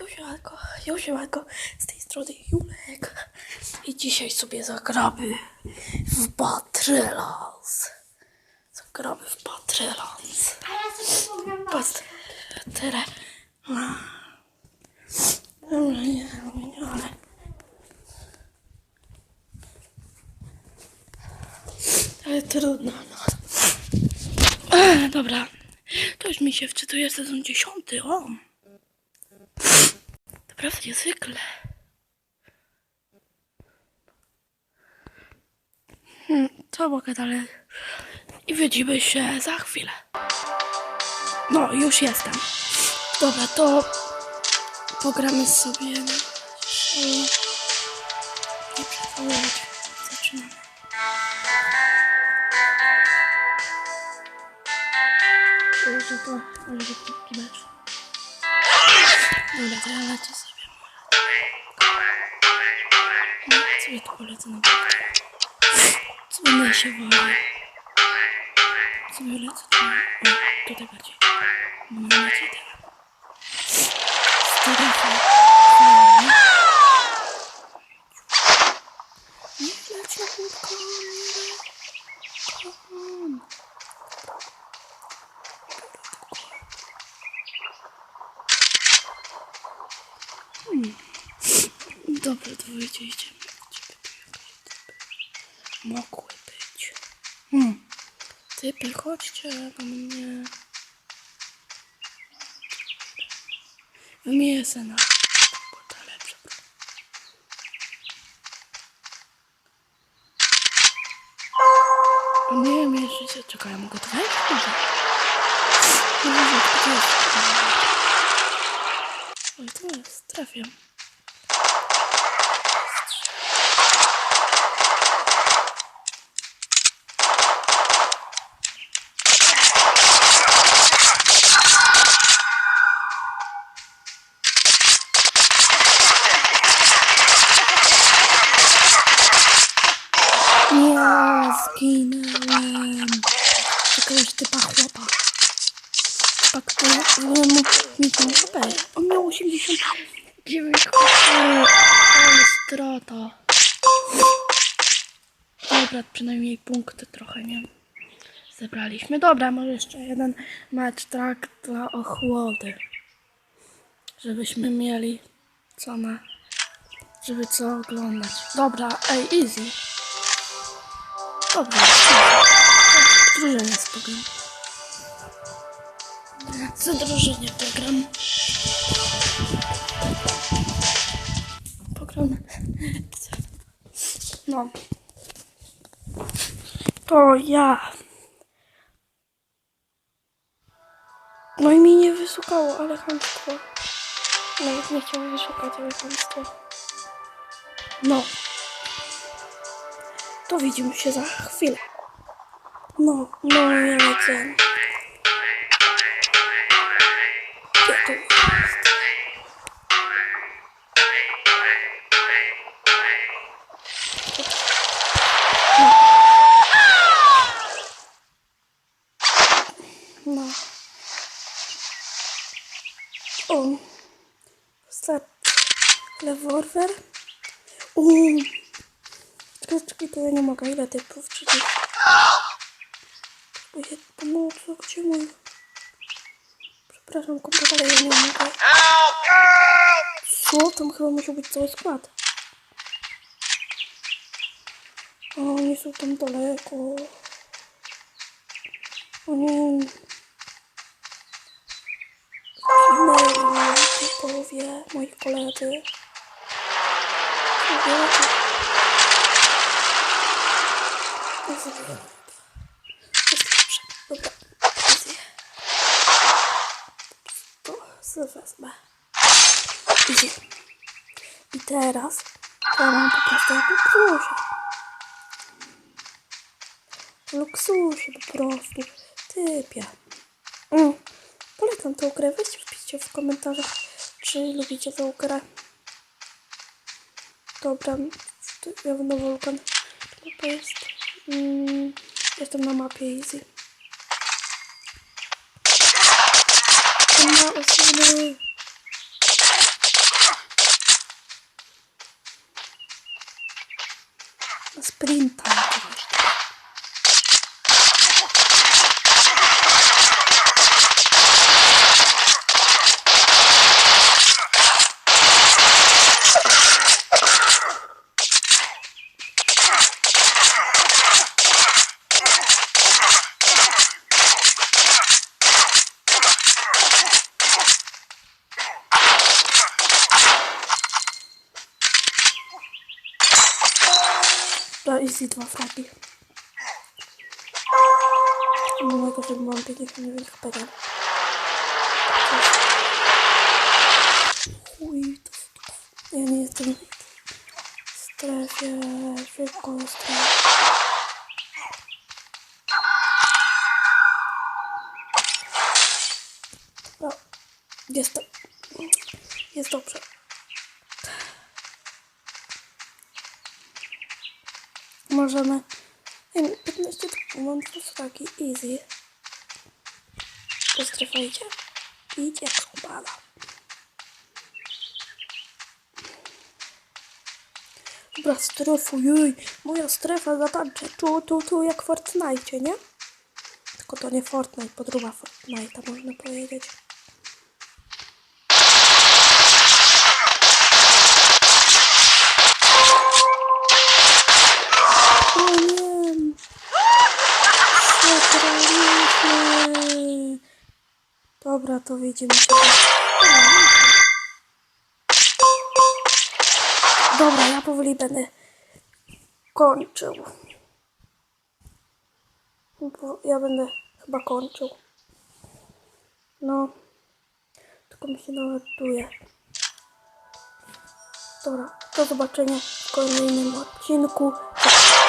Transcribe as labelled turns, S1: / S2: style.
S1: Józiełko, Józiełko, z tej strony Julek. I dzisiaj sobie zagramy w Batrylans. Zagramy w Batrylans.
S2: A ja sobie pogram
S1: nie, ale... Ale trudno, no. Dobra, to już mi się wczytuje sezon dziesiąty, o. Naprawdę niezwykle. Hmm, co mogę dalej? I widzimy się za chwilę. No, już jestem. Dobra, to pogramy sobie. Nie przewoływać. Zaczynamy. Może to, ale że to ja lecę sobie. No, sobie tu polecę na górę. Co będę się woli. Sobie lecę tu. O, tutaj bardziej. No, lecę teraz. Strefa. Fajnie. Nie leć na kółko. Come on. Hmm. Dobra, wyjdzie, idziemy. Gdzie mogły być? Hmm. Typy, chodźcie do mnie. Wymienię se na to lepsze. A nie wiem jeszcze, czekaj, ja mogę to wejść? Nie wiem, to jest. Oj, to jest, trafiam. Nie, zginęłem. Jakiegoś typa chłopa. Typa, który mieć tą HP. On miał 89 HP. Ale strata. Dobra, przynajmniej punkty trochę, nie? Zebraliśmy. Dobra, może jeszcze jeden mecz tak dla ochłody. Żebyśmy mieli co na... Żeby co oglądać. Dobra, ej, easy. Dobra. W drużynie pogram. Za drużynie pogram. Pogram. No. To ja. No i mi nie wyszukało, ale chamstwo. Nawet nie chciało wyszukać, ale chamstwo. No. To widzimy się za chwilę. No, no, ja lecę. Gdzie to jest? No. O. Start. Rewolwer. Uuu. Czekaj, to ja nie mogę. Ile typów? Czyli... Ojej, pomocy, gdzie mój... Przepraszam, komputer, ja nie mogę. Co? Tam chyba musiał być cały skład. O, oni są tam daleko. O nie. Zginęli typowie, moi koledzy. Kobiety. Dobra. Easy. To sobie wezmę. Easy. I teraz to mam po prostu luksusie. Luksusie po prostu. Typie. Mm. Polecam tę grę. Weźcie wpiszcie w komentarzach, czy lubicie tę grę. Dobra. Ja będę wulkan. To jest... Hum, deixa eu terminar o mapa o segundo. Sprintar. Ma osobny sprinta jakiegoś. To easy dwa fragi. Małego filmu mam 59 HP. nie? Chuj, to ja nie jestem w strefie, szybko na strefie. No, jestem. Jest dobrze. Możemy. Wiem, 15 to mam dwa fragi. Easy. To strefa idzie. Idzie jak spada. Dobra, strefu, jej, moja strefa zatańczy, tu, tu, tu, jak Fortnite, nie? Tylko to nie Fortnite, podróba Fortnite'a, można powiedzieć. Dobra, to się. Dobra, ja powoli będę kończył. Bo ja będę chyba kończył. No. Tylko mi się naładuje. Dobra, do zobaczenia w kolejnym odcinku.